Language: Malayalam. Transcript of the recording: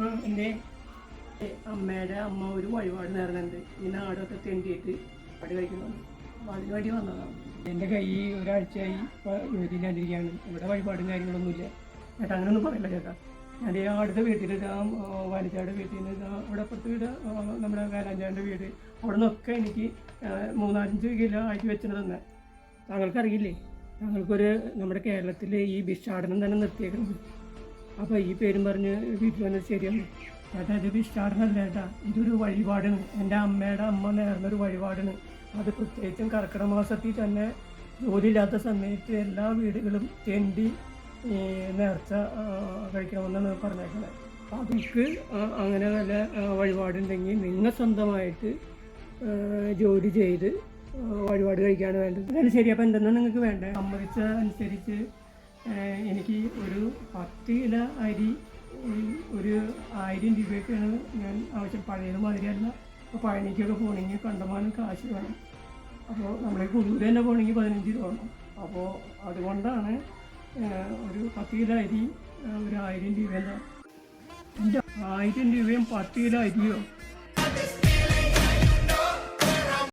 ആ എന്തേ അമ്മയുടെ അമ്മ ഒരു വഴിപാട് നേരുന്നുണ്ട് ഈ നാടൊക്കെ തെണ്ടിയിട്ട് പടി കഴിക്കുന്നു. അപ്പോൾ അതിന് വേണ്ടി വന്നതാണ്. എന്റെ കൈ ഒരാഴ്ചയായി ജോലിയില്ലാണ്ടിരിക്കുകയാണ് ഇവിടെ വഴിപാടും കാര്യങ്ങളൊന്നുമില്ല. ചേട്ടാ അങ്ങനെയൊന്നും പറയില്ല ചേട്ടാ. ഞാൻ ഈ അടുത്ത ഇതാ വാലിച്ചാട് വീട്ടിൽ നിന്ന് ഇവിടെ അപ്പുറത്ത് വീട് ആ, നമ്മുടെ വേലാഞ്ചാന്റെ വീട്. അവിടെ നിന്നൊക്കെ എനിക്ക് ആ, മൂന്നാലഞ്ച് കിലോ ആക്കി വെച്ചിട്ട് തന്നെ താങ്കൾക്കറിയില്ലേ? താങ്കൾക്കൊരു നമ്മുടെ കേരളത്തിലെ ഈ ഭിക്ഷാടനം തന്നെ നിർത്തിയേക്കുന്നത്. അപ്പോൾ ഈ പേരും പറഞ്ഞ് വീട്ടിൽ വന്നത് ശരിയാണ്. ചേട്ടാ ഇത് ഭിക്ഷാടനമല്ല ചേട്ടാ ഇതൊരു വഴിപാടാണ്. എന്റെ അമ്മയുടെ അമ്മ നേർന്നൊരു വഴിപാടാണ്. അത് പ്രത്യേകിച്ചും കർക്കിടക മാസത്തിൽ തന്നെ ജോലിയില്ലാത്ത സമയത്ത് എല്ലാ വീടുകളും തെണ്ടി നേർച്ച കഴിക്കണമെന്നാണ് പറഞ്ഞേക്കുന്നത്. അപ്പം അതിക്ക് അങ്ങനെ വല്ല വഴിപാടുണ്ടെങ്കിൽ നിങ്ങൾ സ്വന്തമായിട്ട് ജോലി ചെയ്ത് വഴിപാട് കഴിക്കാണ് വേണ്ടത്. അതാണ് ശരി അപ്പോൾ എന്തെന്നാണ് നിങ്ങൾക്ക് വേണ്ടത് സമ്മതിച്ച അനുസരിച്ച് എനിക്ക് ഒരു പത്ത് കിലോ അരി ഒരു ആയിരം രൂപയൊക്കെയാണ് ഞാൻ ആവശ്യം. പഴയത് മാതിരിയല്ല. അപ്പോൾ പഴനിക്കൊക്കെ പോകണമെങ്കിൽ കണ്ടമാനം കാശ് വേണം. അപ്പോൾ നമ്മളെ കുടുംബം തന്നെ പോകണമെങ്കിൽ പതിനഞ്ച് രൂപ വേണം. അപ്പോൾ അതുകൊണ്ടാണ് ഒരു പത്ത് കിലോ അരി ഒരു ആയിരം രൂപ എന്താ? ആയിരം രൂപയും പത്ത് കിലോ അരിയോ?